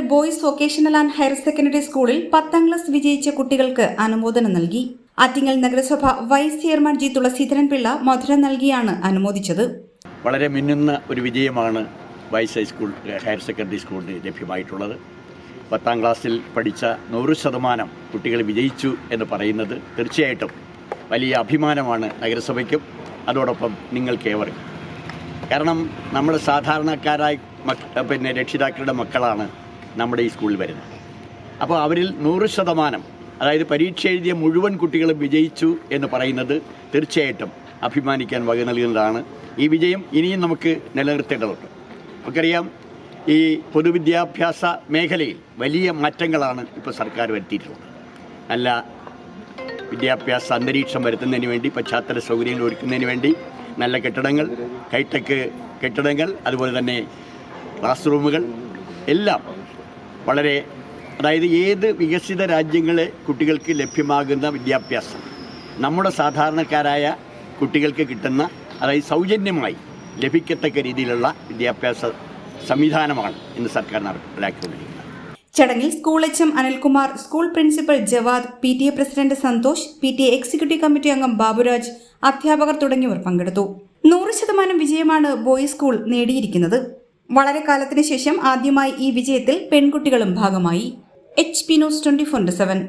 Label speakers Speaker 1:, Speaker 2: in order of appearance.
Speaker 1: Government boys vocational and higher secondary സ്കൂളിൽ പത്താം class വിജയിച്ച കുട്ടികൾക്ക് അനുമോദനം നൽകി. ആറ്റിങ്ങൽ നഗരസഭ vice chairman G Thulasidharan Pillai മധുരം നൽകിയാണ് അനുമോദിച്ചത്.
Speaker 2: വളരെ മിന്നുന്ന ഒരു വിജയമാണ് വൈസ് ഹൈസ്കൂൾ ഹയർ സെക്കൻഡറി സ്കൂളിന് ലഭ്യമായിട്ടുള്ളത്. പത്താം ക്ലാസ്സിൽ പഠിച്ച നൂറ് ശതമാനം കുട്ടികൾ വിജയിച്ചു എന്ന് പറയുന്നത് തീർച്ചയായിട്ടും വലിയ അഭിമാനമാണ് നഗരസഭയ്ക്കും അതോടൊപ്പം നിങ്ങൾക്കേവർക്കും കാരണം നമ്മൾ സാധാരണക്കാരായി പിന്നെ രക്ഷിതാക്കളുടെ മക്കളാണ്. നമ്മുടെ ഈ സ്കൂളിൽ വരുന്നത്. അപ്പോൾ അവരിൽ നൂറ് ശതമാനം അതായത് പരീക്ഷ എഴുതിയ മുഴുവൻ കുട്ടികളും വിജയിച്ചു എന്ന് പറയുന്നത് തീർച്ചയായിട്ടും അഭിമാനിക്കാൻ വക നൽകുന്നതാണ്. ഈ വിജയം ഇനിയും നമുക്ക് നിലനിർത്തേണ്ടതുണ്ട്. നമുക്കറിയാം ഈ പൊതുവിദ്യാഭ്യാസ മേഖലയിൽ വലിയ മാറ്റങ്ങളാണ് ഇപ്പോൾ സർക്കാർ വരുത്തിയിട്ടുള്ളത്. നല്ല വിദ്യാഭ്യാസ അന്തരീക്ഷം വരുത്തുന്നതിന് വേണ്ടി പശ്ചാത്തല സൗകര്യങ്ങൾ ഒരുക്കുന്നതിന് വേണ്ടി നല്ല കെട്ടിടങ്ങൾ ഹൈടെക് കെട്ടിടങ്ങൾ അതുപോലെ തന്നെ ക്ലാസ് റൂമുകൾ എല്ലാം വളരെ അതായത് ഏത് വികസിത രാജ്യങ്ങളെ കുട്ടികൾക്ക് ലഭ്യമാകുന്ന വിദ്യാഭ്യാസം? നമ്മുടെ സാധാരണക്കാരായ കുട്ടികൾക്ക് കിട്ടുന്ന അതായത് സൗജന്യമായി ലഭിക്കത്തക്ക രീതിയിലുള്ള വിദ്യാഭ്യാസ സംവിധാനമാണ് ഇന്ന് സർക്കാർ നടപ്പിലാക്കിക്കൊണ്ടിരിക്കുന്നത്.
Speaker 1: ചടങ്ങിൽ school H M Anilkumar school principal Jawad P T A president Santhosh P T A executive committee അംഗം ബാബുരാജ് അധ്യാപകർ തുടങ്ങിയവർ പങ്കെടുത്തു. നൂറ് ശതമാനം വിജയമാണ് ബോയ്സ് സ്കൂൾ നേടിയിരിക്കുന്നത്. വളരെ കാലത്തിന് ശേഷം ആദ്യമായി ഈ വിജയത്തിൽ പെൺകുട്ടികളും ഭാഗമായി. H P news twenty four seven.